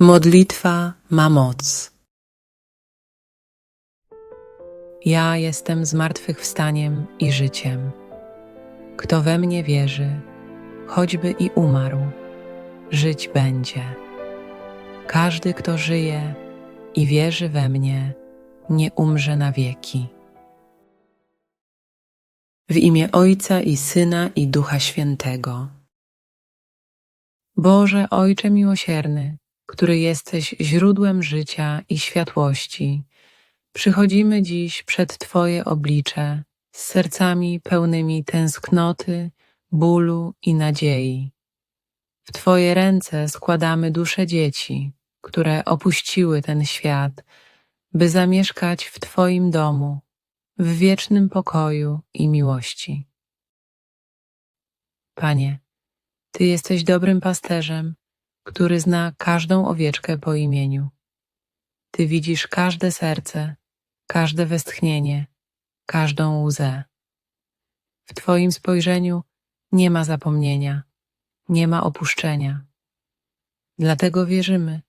Modlitwa ma moc. Ja jestem zmartwychwstaniem i życiem. Kto we mnie wierzy, choćby i umarł, żyć będzie. Każdy, kto żyje i wierzy we mnie, nie umrze na wieki. W imię Ojca i Syna i Ducha Świętego. Boże Ojcze miłosierny, który jesteś źródłem życia i światłości, przychodzimy dziś przed Twoje oblicze z sercami pełnymi tęsknoty, bólu i nadziei. W Twoje ręce składamy dusze dzieci, które opuściły ten świat, by zamieszkać w Twoim domu, w wiecznym pokoju i miłości. Panie, Ty jesteś dobrym pasterzem, który zna każdą owieczkę po imieniu. Ty widzisz każde serce, każde westchnienie, każdą łzę. W Twoim spojrzeniu nie ma zapomnienia, nie ma opuszczenia. Dlatego wierzymy,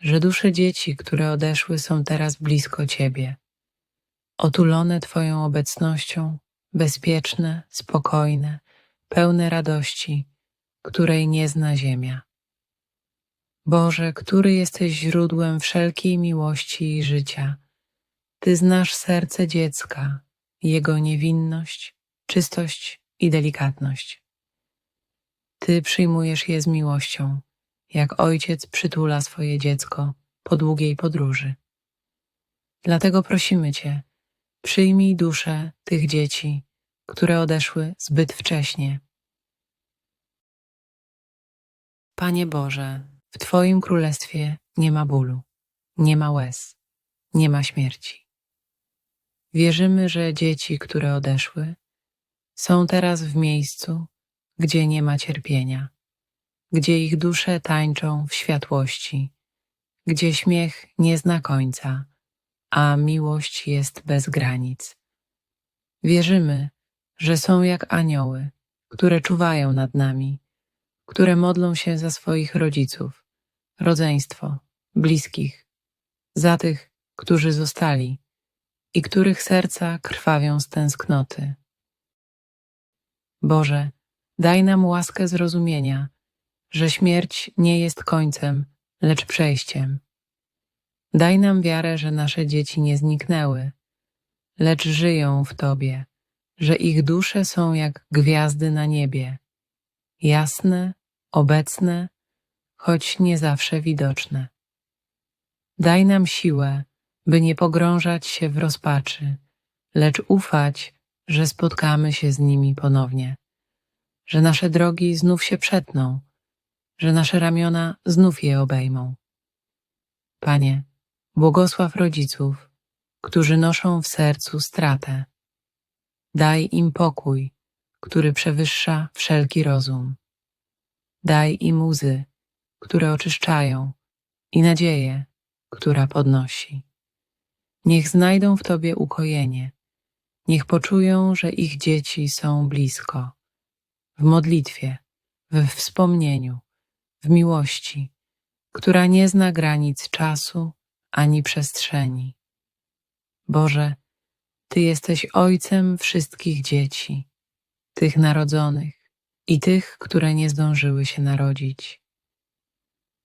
że dusze dzieci, które odeszły, są teraz blisko Ciebie, otulone Twoją obecnością, bezpieczne, spokojne, pełne radości, której nie zna ziemia. Boże, który jesteś źródłem wszelkiej miłości i życia, Ty znasz serce dziecka, jego niewinność, czystość i delikatność. Ty przyjmujesz je z miłością, jak ojciec przytula swoje dziecko po długiej podróży. Dlatego prosimy Cię, przyjmij duszę tych dzieci, które odeszły zbyt wcześnie. Panie Boże, w Twoim królestwie nie ma bólu, nie ma łez, nie ma śmierci. Wierzymy, że dzieci, które odeszły, są teraz w miejscu, gdzie nie ma cierpienia, gdzie ich dusze tańczą w światłości, gdzie śmiech nie zna końca, a miłość jest bez granic. Wierzymy, że są jak anioły, które czuwają nad nami, które modlą się za swoich rodziców, rodzeństwo, bliskich, za tych, którzy zostali i których serca krwawią z tęsknoty. Boże, daj nam łaskę zrozumienia, że śmierć nie jest końcem, lecz przejściem. Daj nam wiarę, że nasze dzieci nie zniknęły, lecz żyją w Tobie, że ich dusze są jak gwiazdy na niebie, jasne, obecne choć nie zawsze widoczne. Daj nam siłę, by nie pogrążać się w rozpaczy, lecz ufać, że spotkamy się z nimi ponownie, że nasze drogi znów się przetną, że nasze ramiona znów je obejmą. Panie, błogosław rodziców, którzy noszą w sercu stratę. Daj im pokój, który przewyższa wszelki rozum. Daj im łzy, które oczyszczają i nadzieję, która podnosi. Niech znajdą w Tobie ukojenie, niech poczują, że ich dzieci są blisko, w modlitwie, we wspomnieniu, w miłości, która nie zna granic czasu ani przestrzeni. Boże, Ty jesteś Ojcem wszystkich dzieci, tych narodzonych i tych, które nie zdążyły się narodzić.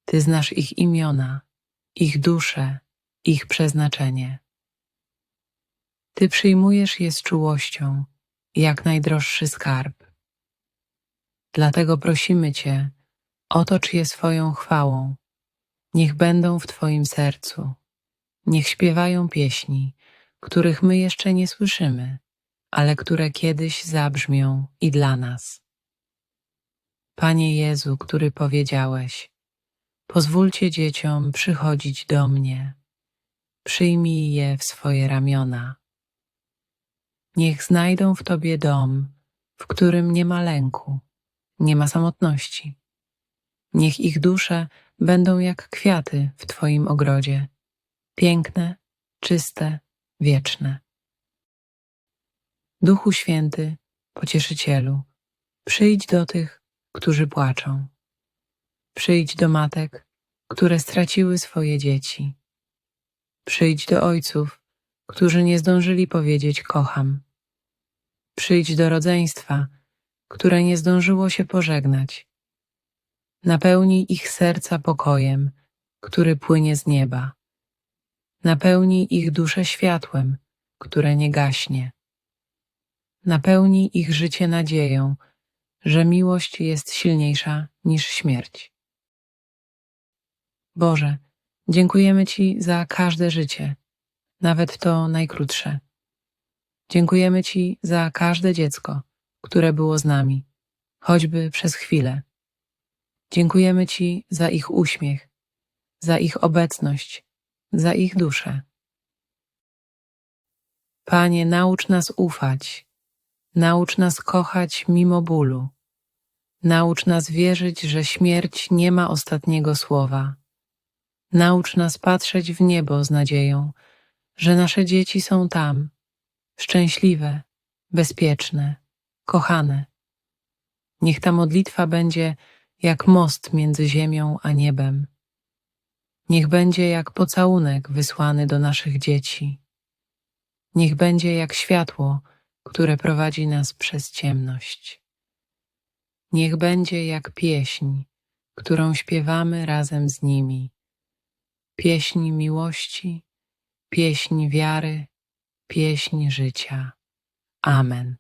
Ty znasz ich imiona, ich dusze, ich przeznaczenie. Ty przyjmujesz je z czułością, jak najdroższy skarb. Dlatego prosimy Cię, otocz je swoją chwałą, niech będą w Twoim sercu, niech śpiewają pieśni, których my jeszcze nie słyszymy, ale które kiedyś zabrzmią i dla nas. Panie Jezu, który powiedziałeś, Pozwólcie dzieciom przychodzić do mnie. Przyjmij je w swoje ramiona. Niech znajdą w Tobie dom, w którym nie ma lęku, nie ma samotności. Niech ich dusze będą jak kwiaty w Twoim ogrodzie, piękne, czyste, wieczne. Duchu Święty, Pocieszycielu, przyjdź do tych, którzy płaczą Przyjdź do matek, które straciły swoje dzieci. Przyjdź do ojców, którzy nie zdążyli powiedzieć kocham. Przyjdź do rodzeństwa, które nie zdążyło się pożegnać. Napełnij ich serca pokojem, który płynie z nieba. Napełnij ich duszę światłem, które nie gaśnie. Napełnij ich życie nadzieją, że miłość jest silniejsza niż śmierć. Boże, dziękujemy Ci za każde życie, nawet to najkrótsze. Dziękujemy Ci za każde dziecko, które było z nami, choćby przez chwilę. Dziękujemy Ci za ich uśmiech, za ich obecność, za ich duszę. Panie, naucz nas ufać, naucz nas kochać mimo bólu. Naucz nas wierzyć, że śmierć nie ma ostatniego słowa. Naucz nas patrzeć w niebo z nadzieją, że nasze dzieci są tam, szczęśliwe, bezpieczne, kochane. Niech ta modlitwa będzie jak most między ziemią a niebem. Niech będzie jak pocałunek wysłany do naszych dzieci. Niech będzie jak światło, które prowadzi nas przez ciemność. Niech będzie jak pieśń, którą śpiewamy razem z nimi. Pieśń miłości, pieśń wiary, pieśń życia. Amen.